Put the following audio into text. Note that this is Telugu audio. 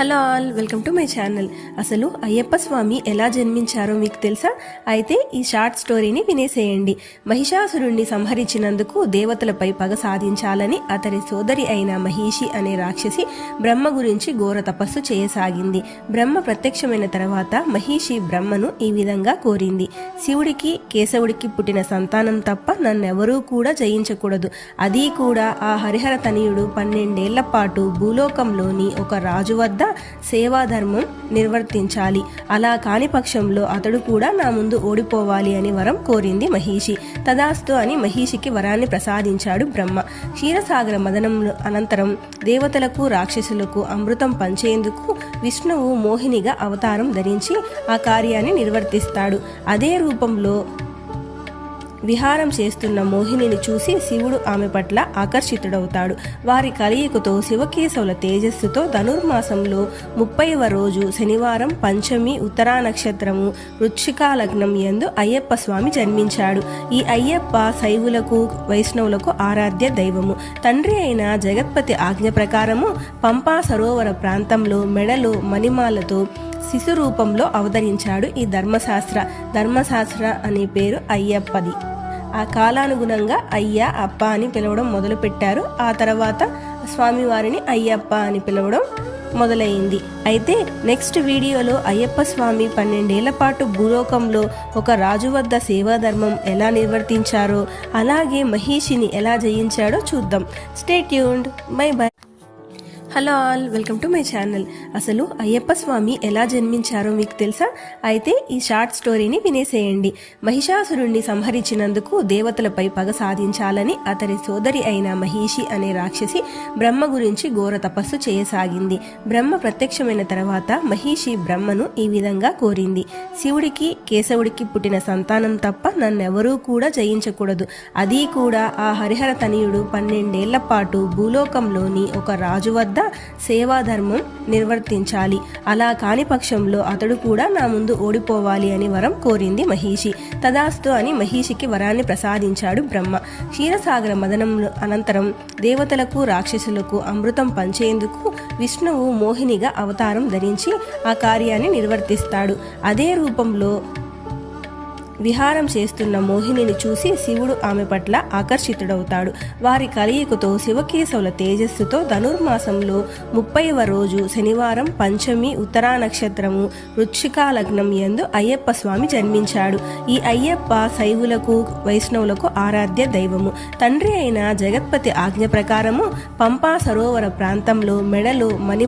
Hello all welcome to my channel. అసలు అయ్యప్ప స్వామి ఎలా జన్మించారో మీకు తెలుసా? అయితే ఈ షార్ట్ స్టోరీని వినేసేయండి. మహిషాసురుణ్ణి సంహరించినందుకు దేవతలపై పగ సాధించాలని అతని సోదరి అయిన మహిషి అనే రాక్షసి బ్రహ్మ గురించి ఘోర తపస్సు చేయసాగింది. బ్రహ్మ ప్రత్యక్షమైన తర్వాత మహిషి బ్రహ్మను ఈ విధంగా కోరింది. శివుడికి కేశవుడికి పుట్టిన సంతానం తప్ప నన్నెవరూ కూడా జయించకూడదు. అది కూడా ఆ హరిహర తనయుడు పన్నెండేళ్ళ పాటు భూలోకంలోని ఒక రాజు వద్ద సేవాధర్మం నిర్వర్తించాలి. అలా కాని పక్షంలో అతడు కూడా నా ముందు ఓడిపోవాలి అని వరం కోరింది మహిషి. తదాస్తు అని మహిషికి వరాన్ని ప్రసాదించాడు బ్రహ్మ. క్షీరసాగర మదనంలో అనంతరం దేవతలకు రాక్షసులకు అమృతం పంచేందుకు విష్ణువు మోహినిగా అవతారం ధరించి ఆ కార్యాన్ని నిర్వర్తిస్తాడు. అదే రూపంలో విహారం చేస్తున్న మోహినిని చూసి శివుడు ఆమె పట్ల ఆకర్షితుడవుతాడు. వారి కలయికతో శివకేశవుల తేజస్సుతో ధనుర్మాసంలో ముప్పైవ రోజు శనివారం పంచమి ఉత్తరా నక్షత్రము వృచ్చికా లగ్నం యందు అయ్యప్ప స్వామి జన్మించాడు. ఈ అయ్యప్ప శైవులకు వైష్ణవులకు ఆరాధ్య దైవము. తండ్రి అయిన జగత్పతి ఆజ్ఞ ప్రకారము పంపా సరోవర ప్రాంతంలో మెడలో మణిమాలతో శిశు రూపంలో అవతరించాడు ఈ ధర్మశాస్త్ర. ధర్మశాస్త్ర అనే పేరు అయ్యప్పది. ఆ కాలానుగుణంగా అయ్య అప్ప అని పిలవడం మొదలుపెట్టారు. ఆ తర్వాత స్వామివారిని అయ్యప్ప అని పిలవడం మొదలైంది. అయితే నెక్స్ట్ వీడియోలో అయ్యప్ప స్వామి పన్నెండేళ్ళ పాటు భూలోకంలో ఒక రాజు వద్ద సేవాధర్మం ఎలా నిర్వర్తించారో అలాగే మహిషిని ఎలా జయించాడో చూద్దాం. Stay tuned bye bye hello all welcome to my channel. అసలు అయ్యప్ప స్వామి ఎలా జన్మించారో మీకు తెలుసా? అయితే ఈ షార్ట్ స్టోరీని వినేసేయండి. మహిషాసురుణ్ణి సంహరించినందుకు దేవతలపై పగ సాధించాలని అతని సోదరి అయిన మహిషి అనే రాక్షసి బ్రహ్మ గురించి ఘోర తపస్సు చేయసాగింది. బ్రహ్మ ప్రత్యక్షమైన తర్వాత మహిషి బ్రహ్మను ఈ విధంగా కోరింది. శివుడికి కేశవుడికి పుట్టిన సంతానం తప్ప నన్నెవరూ కూడా జయించకూడదు. అది కూడా ఆ హరిహర తనయుడు పన్నెండేళ్ళ పాటు భూలోకంలోని ఒక రాజు వద్ద సేవాధర్మం నిర్వర్తించాలి. అలా కాని పక్షంలో అతడు కూడా నా ముందు ఓడిపోవాలి అని వరం కోరింది మహిషి. తదాస్తు అని మహిషికి వరాన్ని ప్రసాదించాడు బ్రహ్మ. క్షీరసాగర మదనంలో అనంతరం దేవతలకు రాక్షసులకు అమృతం పంచేందుకు విష్ణువు మోహినిగా అవతారం ధరించి ఆ కార్యాన్ని నిర్వర్తిస్తాడు. అదే రూపంలో విహారం చేస్తున్న మోహినిని చూసి శివుడు ఆమె పట్ల ఆకర్షితుడవుతాడు. వారి కలయికతో శివకేశవుల తేజస్సుతో ధనుర్మాసంలో ముప్పైవ రోజు శనివారం పంచమి ఉత్తరా నక్షత్రము వృక్షికా లగ్నం యందు అయ్యప్ప స్వామి జన్మించాడు. ఈ అయ్యప్ప శైవులకు వైష్ణవులకు ఆరాధ్య దైవము. తండ్రి అయిన జగత్పతి ఆజ్ఞ ప్రకారము పంపా సరోవర ప్రాంతంలో మెడలో మణి